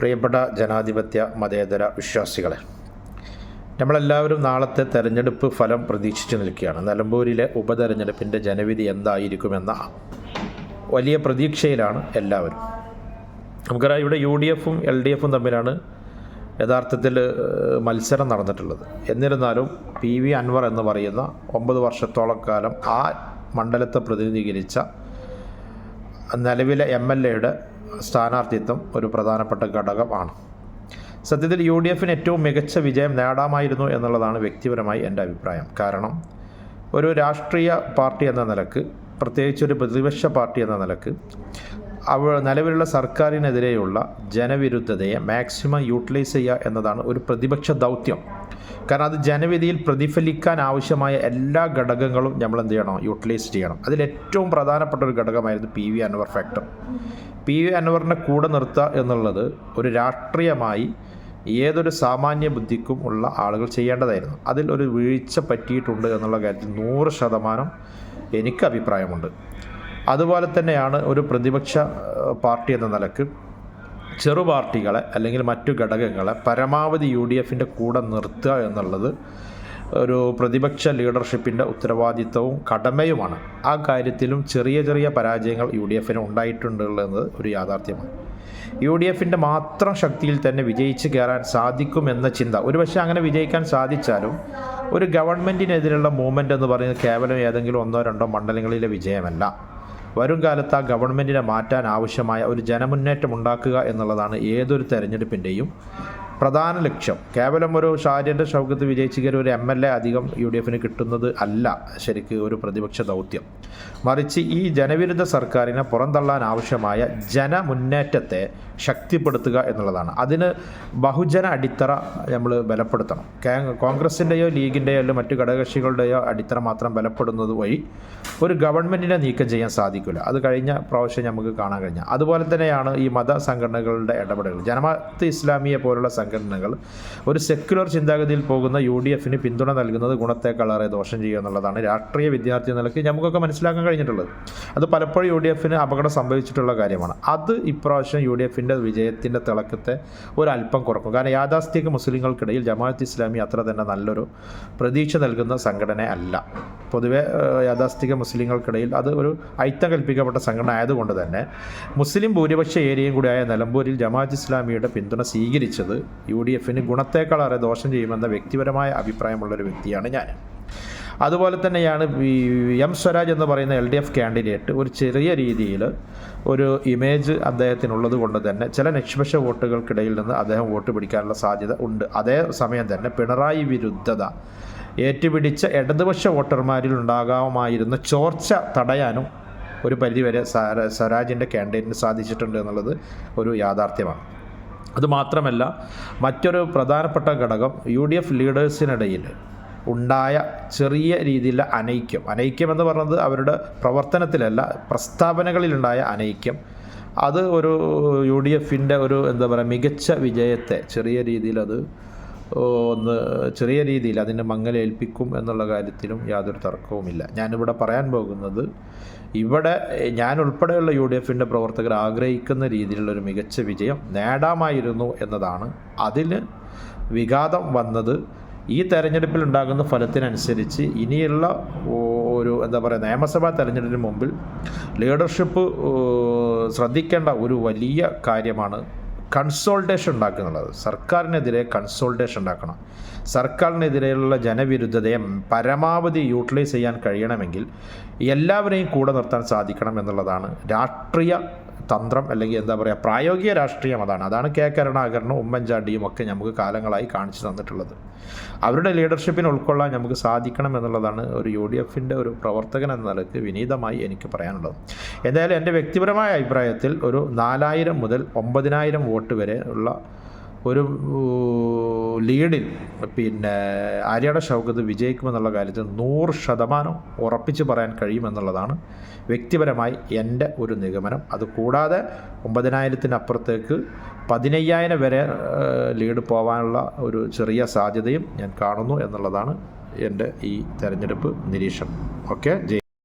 പ്രിയപ്പെട്ട ജനാധിപത്യ മതേതര വിശ്വാസികളെ നമ്മളെല്ലാവരും നാളത്തെ തെരഞ്ഞെടുപ്പ് ഫലം പ്രതീക്ഷിച്ചു നിൽക്കുകയാണ്. നിലമ്പൂരിലെ ഉപതെരഞ്ഞെടുപ്പിന്റെ ജനവിധി എന്തായിരിക്കുമെന്ന വലിയ പ്രതീക്ഷയിലാണ് എല്ലാവരും. നമുക്കറിയാം ഇവിടെ യു ഡി എഫും എൽ ഡി എഫും തമ്മിലാണ് യഥാർത്ഥത്തിൽ മത്സരം നടന്നിട്ടുള്ളത്. എന്നിരുന്നാലും പി വി അൻവർ എന്ന് പറയുന്ന ഒമ്പത് വർഷത്തോളം കാലം ആ മണ്ഡലത്തെ പ്രതിനിധീകരിച്ച നിലവിലെ എം എൽ എയുടെ സ്ഥാനാർത്ഥിത്വം ഒരു പ്രധാനപ്പെട്ട ഘടകമാണ്. സത്യത്തിൽ യു ഡി എഫിന് ഏറ്റവും മികച്ച വിജയം നേടാമായിരുന്നു എന്നുള്ളതാണ് വ്യക്തിപരമായി എന്റെ അഭിപ്രായം. കാരണം ഒരു രാഷ്ട്രീയ പാർട്ടി എന്ന നിലയ്ക്ക് പ്രത്യേകിച്ച് ഒരു പ്രതിപക്ഷ പാർട്ടി എന്ന നിലയ്ക്ക് അവ നിലവിലുള്ള സർക്കാരിനെതിരെയുള്ള ജനവിരുദ്ധതയെ മാക്സിമം യൂട്ടിലൈസ് ചെയ്യുക എന്നതാണ് ഒരു പ്രതിപക്ഷ ദൗത്യം. കാരണം അത് ജനവിധിയിൽ പ്രതിഫലിക്കാൻ ആവശ്യമായ എല്ലാ ഘടകങ്ങളും നമ്മൾ എന്ത് ചെയ്യണം? യൂട്ടിലൈസ് ചെയ്യണം. അതിൽ ഏറ്റവും പ്രധാനപ്പെട്ട ഒരു ഘടകമായിരുന്നു P V Anvar factor P V അൻവറിനെ കൂടെ നിർത്തുക എന്നുള്ളത് ഒരു രാഷ്ട്രീയമായി ഏതൊരു സാമാന്യ ബുദ്ധിക്കും ഉള്ള ആളുകൾ ചെയ്യേണ്ടതായിരുന്നു. അതിൽ ഒരു വീഴ്ച പറ്റിയിട്ടുണ്ട് എന്നുള്ള കാര്യത്തിൽ നൂറ് ശതമാനം എനിക്ക് അഭിപ്രായമുണ്ട്. അതുപോലെ തന്നെയാണ് ഒരു പ്രതിപക്ഷ പാർട്ടി എന്ന നിലയ്ക്ക് ചെറു പാർട്ടികളെ അല്ലെങ്കിൽ മറ്റു ഘടകങ്ങളെ പരമാവധി യു ഡി എഫിന്റെ കൂടെ നിർത്തുക എന്നുള്ളത് ഒരു പ്രതിപക്ഷ ലീഡർഷിപ്പിന്റെ ഉത്തരവാദിത്തവും കടമയുമാണ്. ആ കാര്യത്തിലും ചെറിയ ചെറിയ പരാജയങ്ങൾ യു ഡി എഫിന് ഉണ്ടായിട്ടുണ്ടെന്നത് ഒരു യാഥാർത്ഥ്യമാണ്. യു ഡി എഫിന്റെ മാത്രം ശക്തിയിൽ തന്നെ വിജയിച്ച് കയറാൻ സാധിക്കുമെന്ന ചിന്ത. ഒരുപക്ഷെ അങ്ങനെ വിജയിക്കാൻ സാധിച്ചാലും ഒരു ഗവൺമെന്റിനെതിരുള്ള മൂവ്മെന്റ് എന്ന് പറയുന്നത് കേവലം ഏതെങ്കിലും ഒന്നോ രണ്ടോ മണ്ഡലങ്ങളിലെ വിജയമല്ല. വരും കാലത്ത് ആ ഗവൺമെന്റിനെ മാറ്റാൻ ആവശ്യമായ ഒരു ജനമുന്നേറ്റം ഉണ്ടാക്കുക എന്നുള്ളതാണ് ഏതൊരു തെരഞ്ഞെടുപ്പിന്റെയും പ്രധാന ലക്ഷ്യം. കേവലം ഒരു ഷാരിന്റെ ഷൗക്കത്ത് വിജയിച്ച് കയറി ഒരു എം എൽ എ അധികം യു ഡി എഫിന് കിട്ടുന്നത് അല്ല ശരിക്ക് ഒരു പ്രതിപക്ഷ ദൗത്യം. മറിച്ച് ഈ ജനവിരുദ്ധ സർക്കാരിനെ പുറന്തള്ളാൻ ആവശ്യമായ ജനമുന്നേറ്റത്തെ ശക്തിപ്പെടുത്തുക എന്നുള്ളതാണ്. അതിന് ബഹുജന അടിത്തറ നമ്മൾ ബലപ്പെടുത്തണം. കോൺഗ്രസിന്റെയോ ലീഗിന്റെയോ അല്ലെങ്കിൽ മറ്റു ഘടകകക്ഷികളുടെയോ അടിത്തറ മാത്രം ബലപ്പെടുന്നത് വഴി ഒരു ഗവൺമെന്റിനെ നീക്കം ചെയ്യാൻ സാധിക്കില്ല. അത് കഴിഞ്ഞ പ്രാവശ്യം നമുക്ക് കാണാൻ കഴിഞ്ഞ. അതുപോലെ തന്നെയാണ് ഈ മത സംഘടനകളുടെ ഇടപെടലുകൾ. ജനമത്ത് ഇസ്ലാമിയെ പോലുള്ള സംഘടനകൾ. ഒരു സെക്യുലർ ചിന്താഗതിയിൽ പോകുന്ന യു ഡി എഫിന് പിന്തുണ നൽകുന്നത് ഗുണത്തെക്കാളേറെ ദോഷം ചെയ്യുക എന്നുള്ളതാണ് രാഷ്ട്രീയ വിദ്യാർത്ഥി നിലയ്ക്ക് നമുക്കൊക്കെ മനസ്സിലാക്കാൻ കഴിഞ്ഞിട്ടുള്ളത്. അത് പലപ്പോഴും യു ഡി എഫിന് അപകടം സംഭവിച്ചിട്ടുള്ള കാര്യമാണ്. അത് ഇപ്രാവശ്യം യു ഡി എഫിന്റെ വിജയത്തിന്റെ തിളക്കത്തെ ഒരല്പം കുറക്കും. കാരണം യാഥാസ്ഥിക മുസ്ലിങ്ങൾക്കിടയിൽ ജമാഅത്ത് ഇസ്ലാമി അത്ര തന്നെ നല്ലൊരു പ്രതീക്ഷ നൽകുന്ന സംഘടന അല്ല പൊതുവെ യാഥാസ്ഥിക മുസ്ലിങ്ങൾക്കിടയിൽ അത് ഒരു ഐത്തം കൽപ്പിക്കപ്പെട്ട സംഘടന ആയതുകൊണ്ട് തന്നെ മുസ്ലിം ഭൂരിപക്ഷ ഏരിയയും കൂടിയായ നിലമ്പൂരിൽ ജമാഅത്ത് ഇസ്ലാമിയുടെ പിന്തുണ സ്വീകരിച്ചത് യു ഡി എഫിന് ഗുണത്തേക്കാളേറെ ദോഷം ചെയ്യുമെന്ന വ്യക്തിപരമായ അഭിപ്രായമുള്ളൊരു വ്യക്തിയാണ് ഞാൻ. അതുപോലെ തന്നെയാണ് എം സ്വരാജ് എന്ന് പറയുന്ന എൽ ഡി എഫ് കാൻഡിഡേറ്റ് ഒരു ചെറിയ രീതിയിൽ ഒരു ഇമേജ് അദ്ദേഹത്തിനുള്ളത് കൊണ്ട് തന്നെ ചില നിഷ്പക്ഷ വോട്ടുകൾക്കിടയിൽ നിന്ന് അദ്ദേഹം വോട്ട് പിടിക്കാനുള്ള സാധ്യത ഉണ്ട്. അതേ സമയം തന്നെ പിണറായി വിരുദ്ധത ഏറ്റുപിടിച്ച ഇടതുപക്ഷ വോട്ടർമാരിൽ ഉണ്ടാകാമായിരുന്ന ചോർച്ച തടയാനും ഒരു പരിധിവരെ സ്വര- സ്വരാജിന്റെ ക്യാൻഡിഡേറ്റിന് സാധിച്ചിട്ടുണ്ട് എന്നുള്ളത് ഒരു യാഥാർത്ഥ്യമാണ്. അതുമാത്രമല്ല മറ്റൊരു പ്രധാനപ്പെട്ട ഘടകം യു ഡി എഫ് ലീഡേഴ്സിനിടയിൽ ഉണ്ടായ ചെറിയ രീതിയിലുള്ള അനൈക്യം. അനൈക്യം എന്ന് പറഞ്ഞത് അവരുടെ പ്രവർത്തനത്തിലല്ല പ്രസ്താവനകളിലുണ്ടായ അനൈക്യം. അത് ഒരു യു ഡി എഫിന്റെ ഒരു എന്താ പറയുക മികച്ച വിജയത്തെ ചെറിയ രീതിയിൽ അത് ഒന്ന് ചെറിയ രീതിയിൽ അതിന് മങ്ങലേൽപ്പിക്കും എന്നുള്ള കാര്യത്തിലും യാതൊരു തർക്കവുമില്ല. ഞാനിവിടെ പറയാൻ പോകുന്നത് ഇവിടെ ഞാൻ ഉൾപ്പെടെയുള്ള യു ഡി എഫിന്റെ പ്രവർത്തകർ ആഗ്രഹിക്കുന്ന രീതിയിലുള്ള ഒരു മികച്ച വിജയം നേടാമായിരുന്നു എന്നതാണ്. അതിന് വിഘാതം വന്നത് ഈ തെരഞ്ഞെടുപ്പിൽ ഉണ്ടാകുന്ന ഫലത്തിനനുസരിച്ച് ഇനിയുള്ള ഒരു എന്താ പറയുക നിയമസഭാ തെരഞ്ഞെടുപ്പിന് മുമ്പിൽ ലീഡർഷിപ്പ് ശ്രദ്ധിക്കേണ്ട ഒരു വലിയ കാര്യമാണ് കൺസോൾട്ടേഷൻ ഉണ്ടാക്കുന്നുള്ളത് സർക്കാരിനെതിരെ കൺസോൾട്ടേഷൻ ഉണ്ടാക്കണം. സർക്കാരിനെതിരെയുള്ള ജനവിരുദ്ധതയെ പരമാവധി യൂട്ടിലൈസ് ചെയ്യാൻ കഴിയണമെങ്കിൽ എല്ലാവരെയും കൂടെ നിർത്താൻ സാധിക്കണം എന്നുള്ളതാണ് രാഷ്ട്രീയ തന്ത്രം അല്ലെങ്കിൽ എന്താ പറയുക പ്രായോഗിക രാഷ്ട്രീയം അതാണ്. അതാണ് കെ കരുണാകരനും ഉമ്മൻചാണ്ടിയും ഒക്കെ നമുക്ക് കാലങ്ങളായി കാണിച്ചു തന്നിട്ടുള്ളത്. അവരുടെ ലീഡർഷിപ്പിന് ഉൾക്കൊള്ളാൻ നമുക്ക് സാധിക്കണം എന്നുള്ളതാണ് ഒരു യു ഡി എഫിന്റെ ഒരു പ്രവർത്തകൻ എന്ന നിലയ്ക്ക് വിനീതമായി എനിക്ക് പറയാനുള്ളത്. എന്തായാലും എന്റെ വ്യക്തിപരമായ അഭിപ്രായത്തിൽ ഒരു നാലായിരം മുതൽ ഒമ്പതിനായിരം വോട്ട് വരെ ഉള്ള ഒരു ലീഡിൽ പിന്നെ ആര്യയുടെ ഷൗക്കത്ത് വിജയിക്കുമെന്നുള്ള കാര്യത്തിൽ നൂറ് ശതമാനം ഉറപ്പിച്ച് പറയാൻ കഴിയുമെന്നുള്ളതാണ് വ്യക്തിപരമായി എന്റെ ഒരു നിഗമനം. അതുകൂടാതെ ഒമ്പതിനായിരത്തിനപ്പുറത്തേക്ക് പതിനയ്യായിരം വരെ ലീഡ് പോകാനുള്ള ഒരു ചെറിയ സാധ്യതയും ഞാൻ കാണുന്നു എന്നുള്ളതാണ് എന്റെ ഈ തെരഞ്ഞെടുപ്പ് നിരീക്ഷണം. ഓക്കെ ജയ്